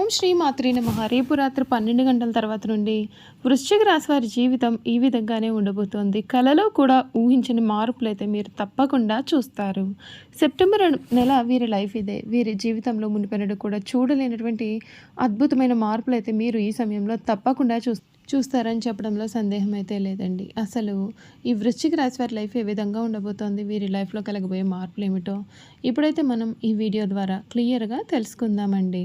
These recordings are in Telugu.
ఓం శ్రీ మాత్రి నమ. రేపు రాత్రి పన్నెండు గంటల తర్వాత నుండి వృశ్చిక రాశి వారి జీవితం ఈ విధంగానే ఉండబోతోంది. కళలో కూడా ఊహించని మార్పులు అయితే మీరు తప్పకుండా చూస్తారు. సెప్టెంబర్ నెల వీరి లైఫ్ ఇదే. వీరి జీవితంలో మునిపెనడు కూడా చూడలేనటువంటి అద్భుతమైన మార్పులు అయితే మీరు ఈ సమయంలో తప్పకుండా చూ చూస్తారని చెప్పడంలో సందేహం అయితే లేదండి. అసలు ఈ వృశ్చిక రాశి వారి లైఫ్ ఏ విధంగా ఉండబోతోంది? వీరి లైఫ్లో కలగబోయే మార్పులు ఏమిటో ఇప్పుడైతే మనం ఈ వీడియో ద్వారా క్లియర్గా తెలుసుకుందామండి.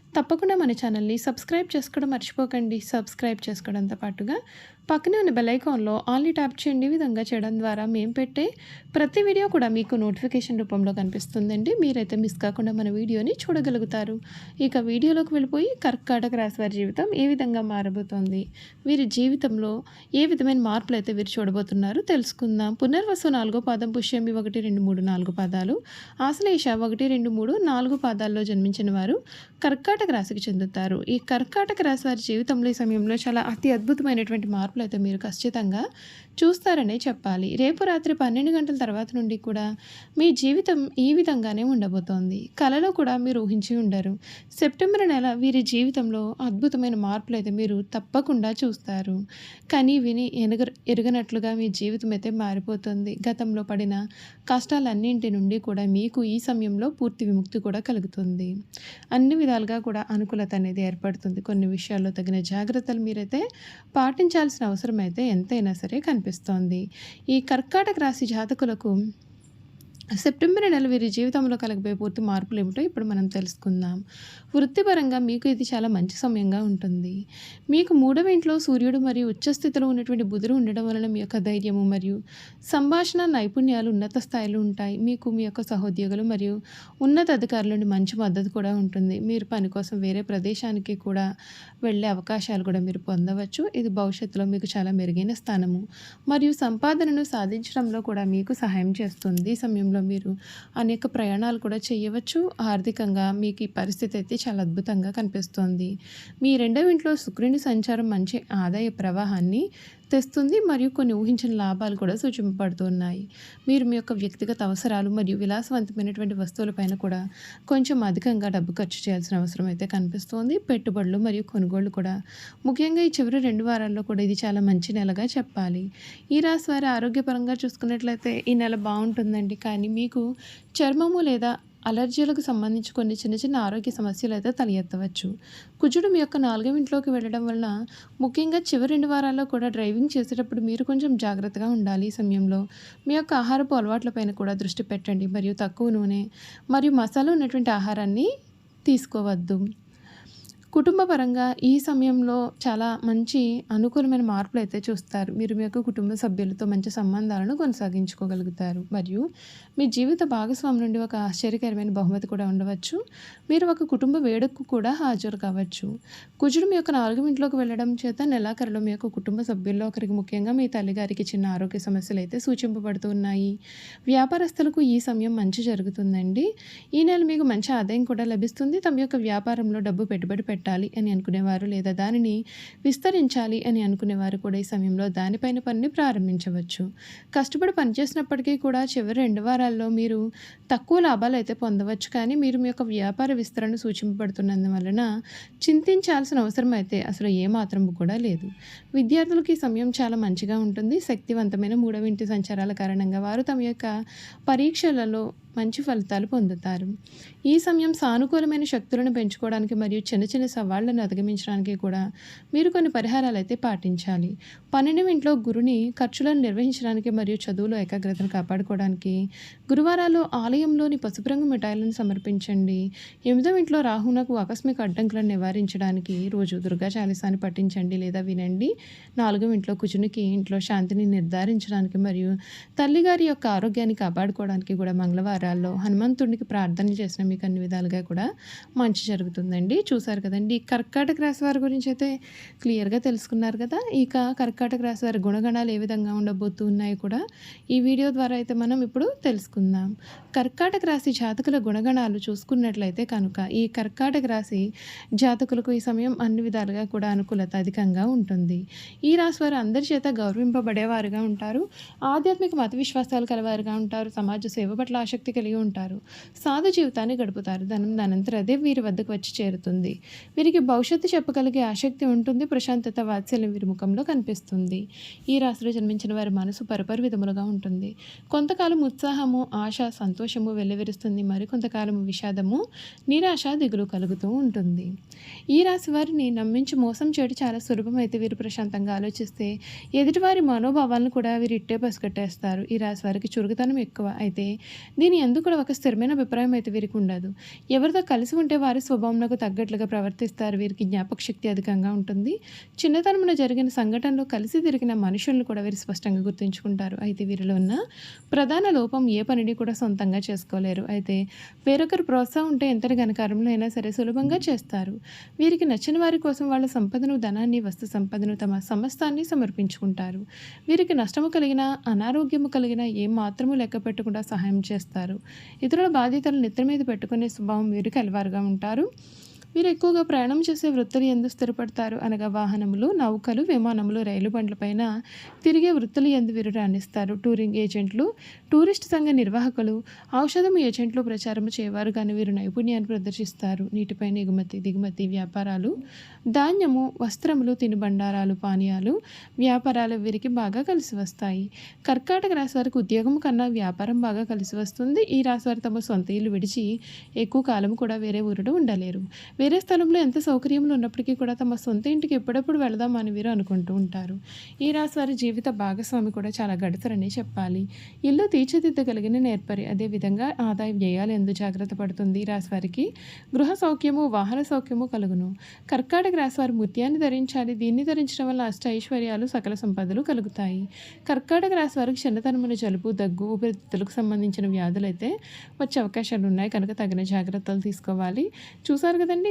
తప్పకుండా మన ఛానల్ని సబ్స్క్రైబ్ చేసుకోవడం మర్చిపోకండి. సబ్స్క్రైబ్ చేసుకోవడంతో పాటుగా పక్కనే ఉన్న బెలైకాన్లో ఆన్లీ ట్యాప్ చేయండి. విధంగా చేయడం ద్వారా మేము పెట్టే ప్రతి వీడియో కూడా మీకు నోటిఫికేషన్ రూపంలో కనిపిస్తుందండి. మీరైతే మిస్ కాకుండా మన వీడియోని చూడగలుగుతారు. ఇక వీడియోలోకి వెళ్ళిపోయి కర్కాటక రాశి వారి జీవితం ఏ విధంగా మారబోతోంది? వీరి జీవితంలో ఏ విధమైన మార్పులు అయితే వీరు చూడబోతున్నారు తెలుసుకుందాం. పునర్వసు నాలుగో పాదం పుష్యమి ఒకటి రెండు మూడు నాలుగు పాదాలు. ఆశ్లేష ఒకటి రెండు మూడు నాలుగు పాదాల్లో జన్మించిన వారు కర్కాటక రాశికి చెందుతారు. ఈ కర్కాటక రాశి వారి జీవితంలో ఈ సమయంలో చాలా అతి అద్భుతమైనటువంటి మార్పులు అయితే మీరు ఖచ్చితంగా చూస్తారనే చెప్పాలి. రేపు రాత్రి పన్నెండు గంటల తర్వాత నుండి కూడా మీ జీవితం ఈ విధంగానే ఉండబోతోంది. కళలో కూడా మీరు ఊహించి ఉండరు. సెప్టెంబర్ నెల వీరి జీవితంలో అద్భుతమైన మార్పులు అయితే మీరు తప్పకుండా చూస్తారు. కానీ విని ఎనగ ఎరగనట్లుగా మీ జీవితం అయితే మారిపోతుంది. గతంలో పడిన కష్టాలన్నింటి నుండి కూడా మీకు ఈ సమయంలో పూర్తి విముక్తి కూడా కలుగుతుంది. అన్ని విధాలుగా కూడా కూడా అనుకూలత అనేది ఏర్పడుతుంది. కొన్ని విషయాల్లో తగిన జాగ్రత్తలు మీరైతే పాటించాల్సిన అవసరం అయితే ఎంతైనా సరే కనిపిస్తోంది. ఈ కర్కాటక రాశి జాతకులకు సెప్టెంబర్ నెల వీరి జీవితంలో కలగబోయే పూర్తి మార్పులు ఏమిటో ఇప్పుడు మనం తెలుసుకుందాం. వృత్తిపరంగా మీకు ఇది చాలా మంచి సమయంగా ఉంటుంది. మీకు మూడవ ఇంట్లో సూర్యుడు మరియు ఉచ్చస్థితిలో ఉన్నటువంటి బుధుడు ఉండడం వలన మీ యొక్క ధైర్యము మరియు సంభాషణ నైపుణ్యాలు ఉన్నత స్థాయిలో ఉంటాయి. మీకు మీ యొక్క సహోద్యోగులు మరియు ఉన్నత అధికారుల నుండి మంచి మద్దతు కూడా ఉంటుంది. మీరు పని కోసం వేరే ప్రదేశానికి కూడా వెళ్ళే అవకాశాలు కూడా మీరు పొందవచ్చు. ఇది భవిష్యత్తులో మీకు చాలా మెరుగైన స్థానము. మరియు సంపాదనను సాధించడంలో కూడా మీకు సహాయం చేస్తుంది. ఈ సమయంలో మీరు అనేక ప్రయాణాలు కూడా చేయవచ్చు. ఆర్థికంగా మీకు ఈ పరిస్థితి అయితే చాలా అద్భుతంగా కనిపిస్తోంది. మీ రెండవ ఇంట్లో శుక్రుని సంచారం మంచి ఆదాయ ప్రవాహాన్ని తెస్తుంది మరియు కొన్ని ఊహించిన లాభాలు కూడా సూచింపబడుతున్నాయి. మీరు మీ యొక్క వ్యక్తిగత అవసరాలు మరియు విలాసవంతమైనటువంటి వస్తువులపైన కూడా కొంచెం అధికంగా డబ్బు ఖర్చు చేయాల్సిన అవసరం అయితే కనిపిస్తోంది. పెట్టుబడులు మరియు కొనుగోళ్ళు కూడా. ముఖ్యంగా ఈ చివరి రెండు వారాల్లో కూడా ఇది చాలా మంచి నెలగా చెప్పాలి. ఈ రాశి వారి ఆరోగ్యపరంగా చూసుకున్నట్లయితే ఈ నెల బాగుంటుందండి. కానీ మీకు చర్మము లేదా అలర్జీలకు సంబంధించి కొన్ని చిన్న చిన్న ఆరోగ్య సమస్యలు అయితే తలెత్తవచ్చు. కుజుడు మీ యొక్క నాలుగవ ఇంట్లోకి వెళ్ళడం వలన ముఖ్యంగా చివరి రెండు వారాల్లో కూడా డ్రైవింగ్ చేసేటప్పుడు మీరు కొంచెం జాగ్రత్తగా ఉండాలి ఈ సమయంలో. మీ యొక్క ఆహారపు అలవాట్లపైన కూడా దృష్టి పెట్టండి. మరియు తక్కువ నూనె మరియు మసాలా ఉన్నటువంటి ఆహారాన్ని తీసుకోవద్దు. కుటుంబపరంగా ఈ సమయంలో చాలా మంచి అనుకూలమైన మార్పులు అయితే చూస్తారు. మీరు మీ యొక్క కుటుంబ సభ్యులతో మంచి సంబంధాలను కొనసాగించుకోగలుగుతారు. మరియు మీ జీవిత భాగస్వామి నుండి ఒక ఆశ్చర్యకరమైన బహుమతి కూడా ఉండవచ్చు. మీరు ఒక కుటుంబ వేడుకకు కూడా హాజరు కావచ్చు. కుజుడు మీ యొక్క నాలుగు ఇంట్లోకి వెళ్ళడం చేత నెలాఖరులో మీ యొక్క కుటుంబ సభ్యుల్లో ఒకరికి ముఖ్యంగా మీ తల్లిగారికి చిన్న ఆరోగ్య సమస్యలు అయితే సూచింపబడుతున్నాయి వ్యాపారస్తులకు ఈ సమయం మంచి జరుగుతుందండి. ఈ నెల మీకు మంచి ఆదాయం కూడా లభిస్తుంది. తమ యొక్క వ్యాపారంలో డబ్బు పెట్టుబడి పెట్టాలి అని అనుకునేవారు లేదా దానిని విస్తరించాలి అని అనుకునేవారు కూడా ఈ సమయంలో దానిపైన పనిని ప్రారంభించవచ్చు. కష్టపడి పనిచేసినప్పటికీ కూడా చివరి రెండు వారాల్లో మీరు తక్కువ లాభాలు అయితే పొందవచ్చు. కానీ మీరు మీ యొక్క వ్యాపార విస్తరణ సూచింపబడుతున్నందువలన చింతించాల్సిన అవసరం అయితే అసలు ఏమాత్రం కూడా లేదు. విద్యార్థులకి ఈ సమయం చాలా మంచిగా ఉంటుంది. శక్తివంతమైన మూడవ ఇంటి సంచారాల కారణంగా వారు తమ యొక్క పరీక్షలలో మంచి ఫలితాలు పొందుతారు. ఈ సమయం సానుకూలమైన శక్తులను పెంచుకోవడానికి మరియు చిన్న చిన్న సవాళ్ళను అధిగమించడానికి కూడా మీరు కొన్ని పరిహారాలు అయితే పాటించాలి. పన్నెండవ ఇంట్లో గురుని ఖర్చులను నిర్వహించడానికి మరియు చదువులో ఏకాగ్రతను కాపాడుకోవడానికి గురువారాలు ఆలయంలోని పసుపు రంగు మిఠాయిలను సమర్పించండి. ఎనిమిదో ఇంట్లో రాహునకు ఆకస్మిక అడ్డంకులను నివారించడానికి రోజు దుర్గా చాలీసాన్ని పఠించండి లేదా వినండి. నాలుగో ఇంట్లో కుజునికి ఇంట్లో శాంతిని నిర్ధారించడానికి మరియు తల్లిగారి యొక్క ఆరోగ్యాన్ని కాపాడుకోవడానికి కూడా మంగళవారం వారాల్లో హనుమంతుడికి ప్రార్థన చేసిన మీకు అన్ని విధాలుగా కూడా మంచి జరుగుతుందండి. చూసారు కదండి కర్కాటక రాశి వారి గురించి అయితే క్లియర్గా తెలుసుకున్నారు కదా. ఇక కర్కాటక రాశి వారి గుణగణాలు ఏ విధంగా ఉండబోతున్నాయి కూడా ఈ వీడియో ద్వారా అయితే మనం ఇప్పుడు తెలుసుకుందాం. కర్కాటక రాశి జాతకుల గుణగణాలు చూసుకున్నట్లయితే కనుక ఈ కర్కాటక రాశి జాతకులకు ఈ సమయం అన్ని విధాలుగా కూడా అనుకూలత అధికంగా ఉంటుంది. ఈ రాశి వారు అందరి చేత గౌరవింపబడేవారుగా ఉంటారు. ఆధ్యాత్మిక మత విశ్వాసాలు కలవారుగా ఉంటారు. సమాజ సేవ పట్ల ఆసక్తి కలిగి ఉంటారు. సాధు జీవితాన్ని గడుపుతారు. ధనం దానంతర అదే వీరి వద్దకు వచ్చి చేరుతుంది. వీరికి భవిష్యత్తు చెప్పగలిగే ఆసక్తి ఉంటుంది. ప్రశాంతత వాత్సల్యం వీరి ముఖంలో కనిపిస్తుంది. ఈ రాశిలో జన్మించిన వారి మనసు పరపరి విధములుగా ఉంటుంది. కొంతకాలం ఉత్సాహము ఆశ సంతోషము వెల్లివిరుస్తుంది. మరి కొంతకాలం విషాదము నిరాశ దిగులు కలుగుతూ ఉంటుంది. ఈ రాశి వారిని నమ్మించి మోసం చేయడం చాలా సులభమైతే వీరు ప్రశాంతంగా ఆలోచిస్తే ఎదుటివారి మనోభావాలను కూడా వీరు ఇట్టే పసిగట్టేస్తారు. ఈ రాశి వారికి చురుకుతనం ఎక్కువ. అయితే దీని ఎందుకు కూడా ఒక స్థిరమైన అభిప్రాయం అయితే వీరికి ఉండదు. ఎవరితో కలిసి ఉంటే వారి స్వభావంలో తగ్గట్లుగా ప్రవర్తిస్తారు వీరికి జ్ఞాపక శక్తి అధికంగా ఉంటుంది. చిన్నతనంలో జరిగిన సంఘటనలో కలిసి తిరిగిన మనుషులను కూడా వీరు స్పష్టంగా గుర్తుంచుకుంటారు. అయితే వీరిలో ఉన్న ప్రధాన లోపం ఏ పనిని కూడా సొంతంగా చేసుకోలేరు. అయితే వేరొకరు ప్రోత్సాహం ఉంటే ఎంతటి ఘనకారంలో అయినా సరే సులభంగా చేస్తారు. వీరికి నచ్చిన వారి కోసం వాళ్ళ సంపదను ధనాన్ని వస్తు సంపదను తమ సమస్తాన్ని సమర్పించుకుంటారు. వీరికి నష్టము కలిగిన అనారోగ్యము కలిగిన ఏం మాత్రము లెక్క పెట్టకుండా సహాయం చేస్తారు. ఇతరుల బాధ్యతలు నెత్తి మీద పెట్టుకునే స్వభావం వీరికి అలవారుగా ఉంటారు. వీరు ఎక్కువగా ప్రయాణం చేసే వృత్తులు ఎందు స్థిరపడతారు? అనగా వాహనములు నౌకలు విమానములు రైలు బండ్లపైన తిరిగే వృత్తులు ఎందు వీరు రాణిస్తారు. టూరింగ్ ఏజెంట్లు టూరిస్ట్ సంఘ నిర్వాహకులు ఔషధం ఏజెంట్లు ప్రచారం చేయవారు కానీ వీరు నైపుణ్యాన్ని ప్రదర్శిస్తారు. నీటిపైన ఎగుమతి దిగుమతి వ్యాపారాలు ధాన్యము వస్త్రములు తినుబండారాలు పానీయాలు వ్యాపారాలు వీరికి బాగా కలిసి వస్తాయి. కర్కాటక రాశి వారికి ఉద్యోగం కన్నా వ్యాపారం బాగా కలిసి వస్తుంది. ఈ రాశి వారు తమ సొంత ఇల్లు విడిచి ఎక్కువ కాలం కూడా వేరే ఊరిలో ఉండలేరు. వేరే స్థలంలో ఎంత సౌకర్యములు ఉన్నప్పటికీ కూడా తమ సొంత ఇంటికి ఎప్పుడెప్పుడు అని వీరు అనుకుంటూ ఉంటారు. ఈ రాశి వారి జీవిత భాగస్వామి కూడా చాలా గడసరని చెప్పాలి. ఇల్లు తీర్చిదిద్దగలిగిన నేర్పరి అదేవిధంగా ఆదాయ వ్యయాలు ఎందు జాగ్రత్త పడుతుంది ఈ రాశి వారికి. గృహ సౌఖ్యము వాహన సౌఖ్యము కలుగును. కర్కాటక రాశి వారు ముత్యాన్ని ధరించాలి. దీన్ని ధరించడం వల్ల అష్ట ఐశ్వర్యాలు సకల సంపదలు కలుగుతాయి. కర్కాటక రాశి వారికి చిన్నతనమున జలుబు దగ్గు ఊపిరితిత్తులకు సంబంధించిన వ్యాధులు అయితే వచ్చే అవకాశాలు ఉన్నాయి కనుక తగిన జాగ్రత్తలు తీసుకోవాలి. చూసారు కదండి